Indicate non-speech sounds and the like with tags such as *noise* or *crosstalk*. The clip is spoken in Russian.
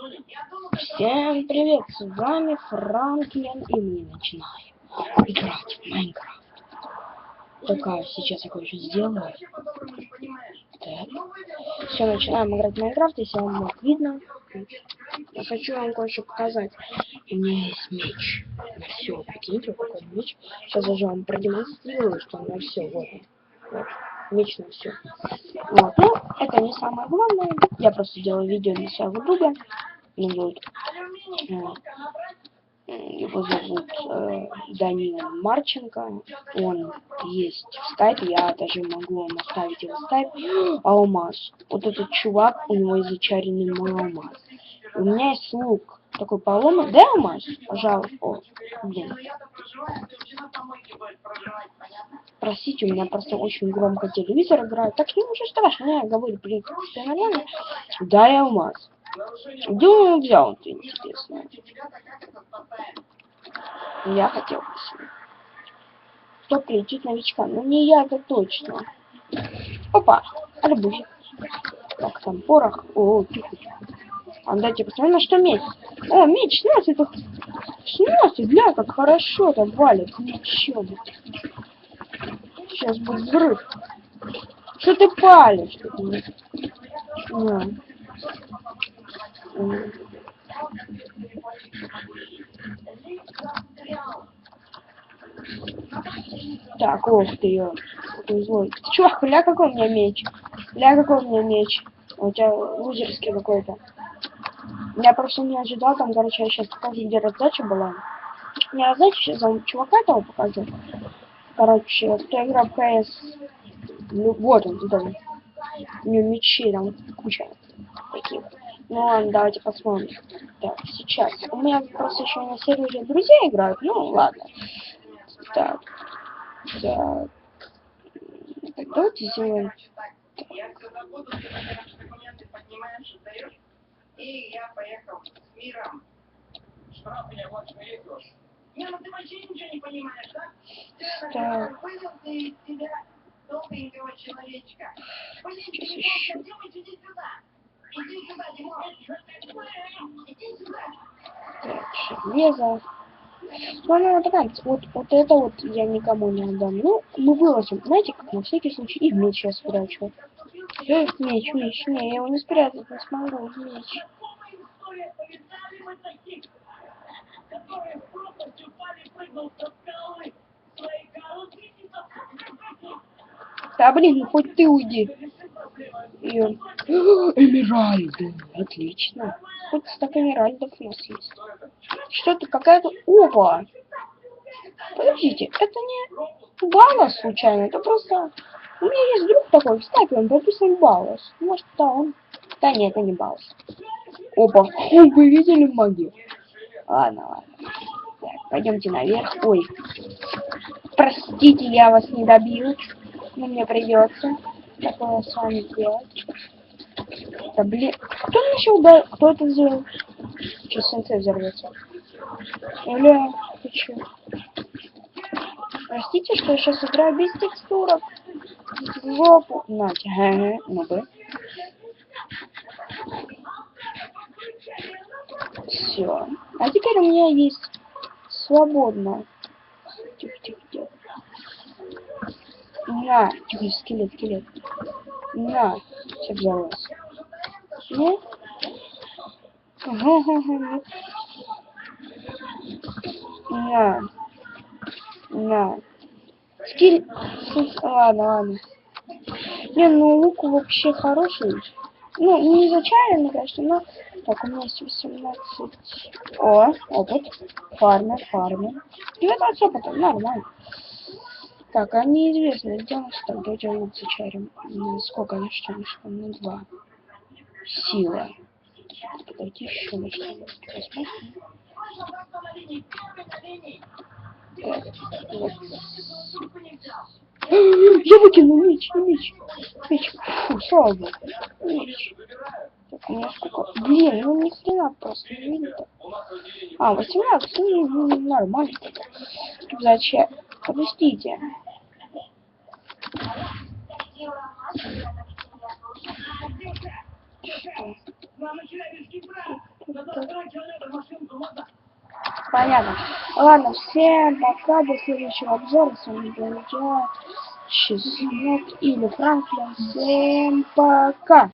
Всем привет, с вами Франклин, и мы начинаем играть в Майнкрафт. Только сейчас я кое-что сделаю. Так. Все, начинаем играть в Майнкрафт, если вам мог видно. Я хочу вам кое-что показать. У меня есть меч. На все, прикиньте, какой меч. Сейчас я же вам продемонстрирую, что на все, вот. вот. Меч на все. Вот. Ну, это не самое главное. Я просто делаю видео для своего друга. Зовут, его зовут э, Данил Марченко. Он есть в скайпе. Я даже могу вам оставить его скайп. *gasps* Алмаз. Вот этот чувак, у него зачаренный мой алмаз. У меня есть лук такой поломанный. Да, алмаз? Пожалуйста. О, блин. Простите, у меня просто очень громко телевизор играет. Так не уже страшно, я говорю, блин, все нормально. Да, алмаз. Где он взял это интересно? Я хотел бы. Кто прилетит новичка? Ну не я, это точно. Опа, арбузик. Так, там порох. О, тихо, тихо. А дайте посмотрим, на что меч. О, меч, 16, это... 16, бля, как хорошо там валит мечом. Сейчас будет взрыв. Что ты палишь? На. Так, ох ты ее. Злой. Чувак, ля какой у меня меч. Ля какой у меня меч. У тебя лузерский какой-то. Я просто не ожидал, там, короче, я сейчас покажу, где раздача была. Не раздача, сейчас вам чувака этого покажу. Короче, кто играл в КС, ну, вот он, он. У него мечи там куча таких. Ну ладно, давайте посмотрим. Так, сейчас. У меня просто еще на сервере друзья играют. Ну ладно. Так. Так. Так, давайте сделаем. Так. Сюда. Так, железо. Ну, она вот, вот это вот я никому не отдам. Ну, мы выложим, знаете, как на всякий случай, и меч я спрячу. Меч, меч, не, я его не спрятать не смогу, меч. Да блин, ну хоть ты уйди. И он... *gasps* Эмеральды. Отлично. Хоть стак эмеральдов у нас есть. Что-то какая-то... Опа! Подождите, это не Балас случайно, это просто... У меня есть друг такой в стапе, он прописан Балас. Может, да, он... Да нет, это не Балас. Опа, *laughs* вы видели магию? Ладно, ладно. Так, пойдемте наверх. Ой. Простите, я вас не добил. Но мне придется такое с вами сделать. Да блин. Кто начал да? Кто это сделал? Сейчас сенсей взорвется. Бля, ты чё? Простите, что я сейчас играю без текстурок. В жопу. Нате, ага, ну бы. Все. А теперь у меня есть свободно. Тихо, тихо, тихо. На, тихо, скелет, скелет. На, все взорвалось. Нет? На. На. Скелет. Ладно, ладно. Не, ну лук вообще хороший. Ну, не изначально, конечно, но... Так, у меня есть 18... О, опыт. Фармер, фармер. 19 опыта, нормально. Так, а неизвестно, где нас там, давайте лук зачарим. Сколько на что нашло? На ну, два. Сила. Давайте еще на что. *gasps* Я выкинул меч, меч, меч. Фу, слава богу. Меч. Так, у меня сколько? Блин, ну ни хрена просто не видно. А, 18, ну, ну нормально. Зачем? Что? Понятно. Ладно, всем пока, до следующего обзора. С вами был я, Чеснок или Франклин. Всем пока.